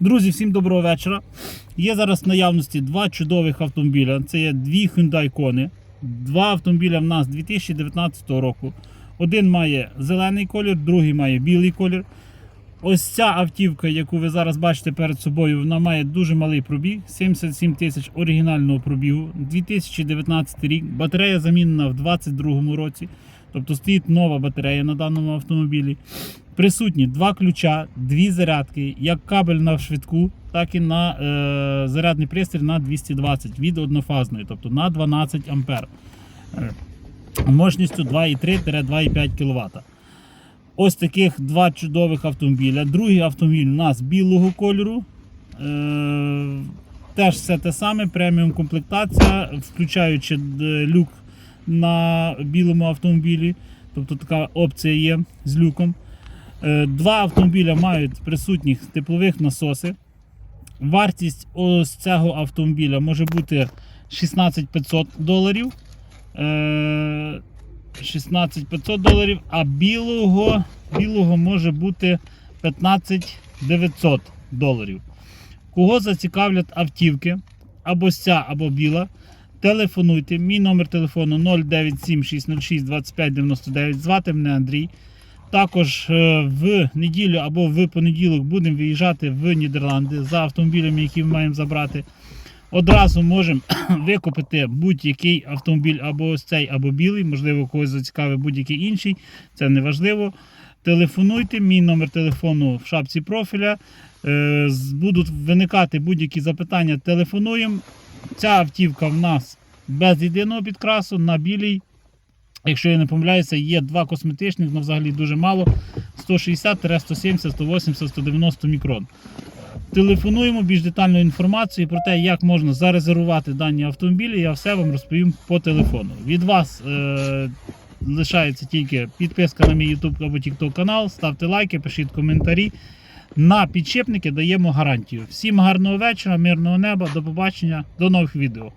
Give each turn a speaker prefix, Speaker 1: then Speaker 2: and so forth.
Speaker 1: Друзі, всім доброго вечора. Є зараз в наявності два чудових автомобіля. Це є дві Hyundai Kona. Два автомобіля в нас 2019 року. Один має зелений колір, другий має білий колір. Ось ця автівка, яку ви зараз бачите перед собою, вона має дуже малий пробіг, 77 тисяч оригінального пробігу, 2019 рік. Батарея замінена в 2022 році. Тобто стоїть нова батарея на даному автомобілі. Присутні два ключа, дві зарядки, як кабель на швидку, так і на е, зарядний пристрій на 220 від однофазної, тобто на 12 ампер. Е, Мощністю 2,3-2,5 кВт. Ось таких два чудових автомобіля. Другий автомобіль у нас білого кольору. Е, теж все те саме, преміум комплектація, включаючи е, люк на білому автомобілі. Тобто така опція є з люком. Е, Два автомобіля мають присутніх теплових насоси. Вартість ось цього автомобіля може бути 16 500 доларів. 16 500 доларів, а білого, білого може бути 15 900 доларів. Кого зацікавлять автівки, або ця, або біла, телефонуйте. Мій номер телефону 097 606 25 99. Звати мене Андрій. Також е, в неділю або в понеділок будемо виїжджати в Нідерланди за автомобілями, які ми маємо забрати. Одразу можемо викупити будь-який автомобіль або ось цей, або білий, можливо, когось зацікавить будь-який інший. Це не важливо. Телефонуйте, мій номер телефону в шапці профіля. Е, Будуть виникати будь-які запитання. Телефонуємо. Ця автівка в нас без єдиного підкрасу на білій. Якщо я не помиляюся, є два косметичних, але взагалі дуже мало. 160, 170, 180, 190 мікрон. Телефонуємо більш детальну інформацію про те, як можна зарезервувати дані автомобілі. Я все вам розповім по телефону. Від вас е, лишається тільки підписка на мій YouTube або TikTok канал. Ставте лайки, пишіть коментарі. На підшипники даємо гарантію. Всім гарного вечора, мирного неба, до побачення, до нових відео.